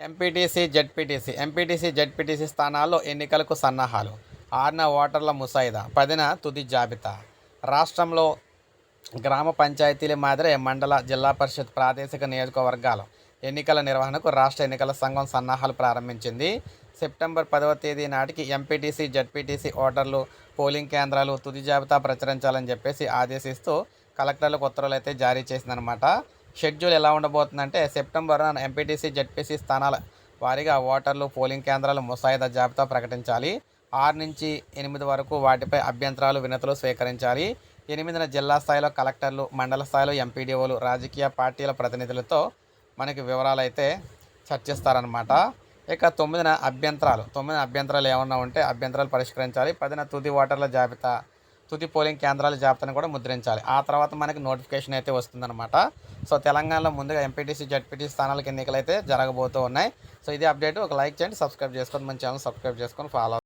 MPTC ZPTC MPTC ZPTC స్థానాల్లో ఎన్నికలకు సన్నాహాలు. ఆర్న ఓటర్ల ముసాయిదా పదిన తుది జాబితా. రాష్ట్రంలో గ్రామ పంచాయతీల మాదిరి మండల జిల్లా పరిషత్ ప్రాదేశిక నియోజకవర్గాల ఎన్నికల నిర్వహణకు రాష్ట్ర ఎన్నికల సంఘం సన్నాహాలు ప్రారంభించింది. సెప్టెంబర్ పదవ తేదీ నాటికి ఎంపీటీసీ జడ్పీటీసీ ఓటర్లు పోలింగ్ కేంద్రాలు తుది జాబితా ప్రచురించాలని చెప్పేసి ఆదేశిస్తూ కలెక్టర్లకు ఉత్తర్వులు అయితే జారీ చేసిందనమాట షెడ్యూల్ ఎలా ఉండబోతుందంటే సెప్టెంబర్ ఎంపీటీసీ జడ్పీసీ స్థానాల వారీగా ఓటర్లు పోలింగ్ కేంద్రాల ముసాయిదా జాబితా ప్రకటించాలి. ఆరు నుంచి ఎనిమిది వరకు వాటిపై అభ్యంతరాలు వినతులు స్వీకరించాలి. ఎనిమిదిన జిల్లా స్థాయిలో కలెక్టర్లు మండల స్థాయిలో ఎంపీడీఓలు రాజకీయ పార్టీల ప్రతినిధులతో మనకి వివరాలు అయితే చర్చిస్తారనమాట ఇక తొమ్మిదిన అభ్యంతరాలు. తొమ్మిదిన అభ్యంతరాలు ఏమన్నా ఉంటే అభ్యంతరాలు పరిష్కరించాలి. పదిన తుది ఓటర్ల జాబితా తుది పోలింగ్ కేంద్రాల జాబితాను కూడా ముద్రించాలి. ఆ తర్వాత మనకి నోటిఫికేషన్ అయితే వస్తుందన్నమాట. సో తెలంగాణలో ముందుగా ఎంపీటీసీ జడ్పీటీ స్థానాలకు ఎన్నికలు అయితే జరగబోతూ ఉన్నాయి. సో ఇది అప్డేట్. ఒక లైక్ చేయండి సబ్స్క్రైబ్ చేసుకొని మన ఛానల్ సబ్స్క్రైబ్ చేసుకొని ఫాలో